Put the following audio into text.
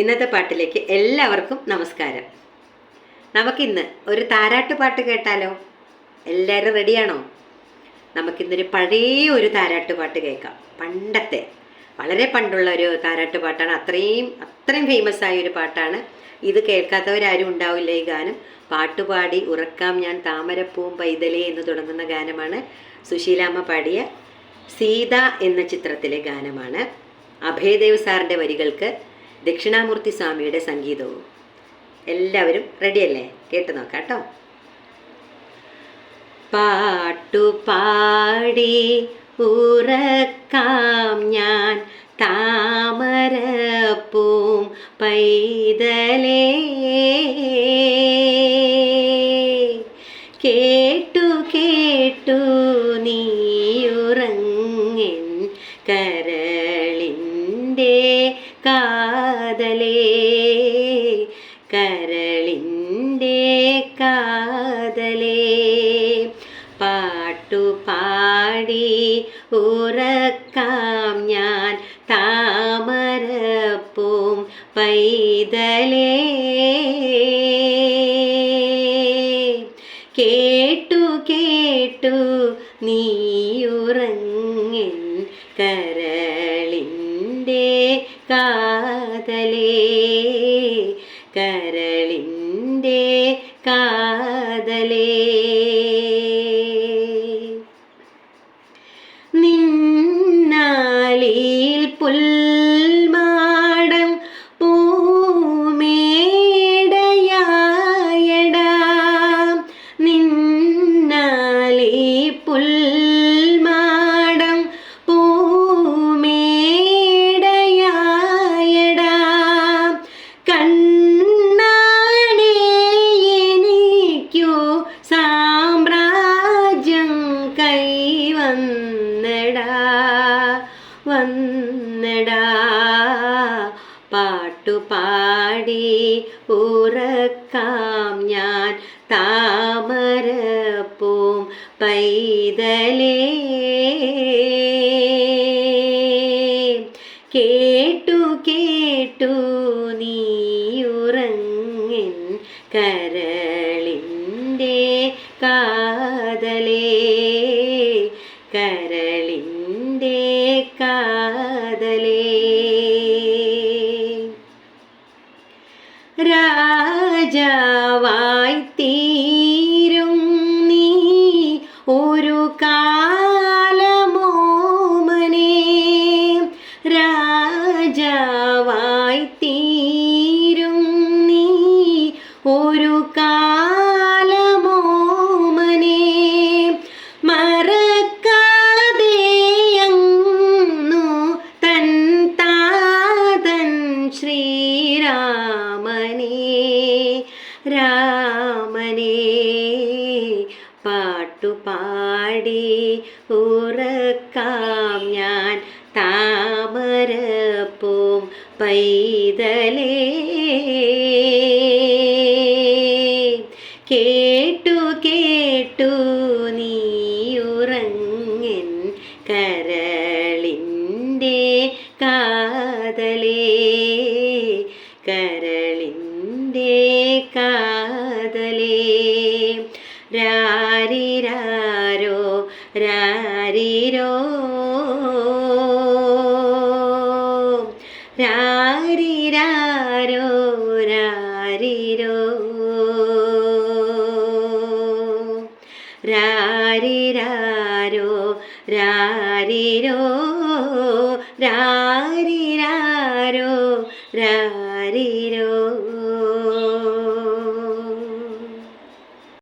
ഇന്നത്തെ പാട്ടിലേക്ക് എല്ലാവർക്കും നമസ്കാരം. നമുക്കിന്ന് ഒരു താരാട്ട് പാട്ട് കേട്ടാലോ? എല്ലാവരും റെഡിയാണോ നമുക്കിന്നൊരു പഴയ ഒരു താരാട്ട് പാട്ട് കേൾക്കാം. പണ്ടത്തെ വളരെ പണ്ടുള്ള ഒരു താരാട്ട് പാട്ടാണ്. അത്രയും അത്രയും ഫേമസ് ആയ ഒരു പാട്ടാണ്. ഇത് കേൾക്കാത്തവരാരും ഉണ്ടാവില്ല ഈ ഗാനം. പാട്ടുപാടി ഉറക്കാം ഞാൻ താമരപ്പൂവും പൈതലേ എന്ന് തുടങ്ങുന്ന ഗാനമാണ് സുശീലാമ്മ പാടിയ സീത എന്ന ചിത്രത്തിലെ ഗാനമാണ്. അഭയദേവ് സാറിന്റെ വരികൾക്ക് ദക്ഷിണാമൂർത്തി സ്വാമിയുടെ സംഗീതവും. എല്ലാവരും റെഡിയല്ലേ കേട്ട് നോക്കാം കേട്ടോ പാട്ടുപാടി ഉറക്കാം ഞാൻ. താമരപ്പൂം പൈതലേ. കേട്ടു കേട്ടു നീയുറങ്ങിൻ കരളിന്റെ കാതലേ കരളിന്റെ കാതലേ. പാട്ടുപാടി ഉറക്കാം ഞാൻ താമരപ്പൂം പൈതലേ. കേട്ടു കേട്ടു നീയുറങ്ങിൻ കരളിന്റെ കാതലേ കരളിന്റെ കൈവന്നടാ വന്നടാ. പാട്ടുപാടി ഉറക്കാം ഞാൻ. താമരപ്പൂം പൈതലേ. കേട്ടു കേട്ടു നീയുറങ്ങിൻ കരളിന്റെ കാതലേ. കാതലേ ശ്രീരാമനെ രാമനേ. പാട്ടുപാടി ഉറക്കാം ഞാൻ. താമരപ്പൂം പൈതലേ. കേട്ടു കേട്ടു നീയുറങ്ങിൻ കരളിന്റെ കാതലേ. രാരിരാരോ രാരിരോ രാരിരാരോ രാരിരോ രാരിരാരോ രാരിരോ രാരിരോ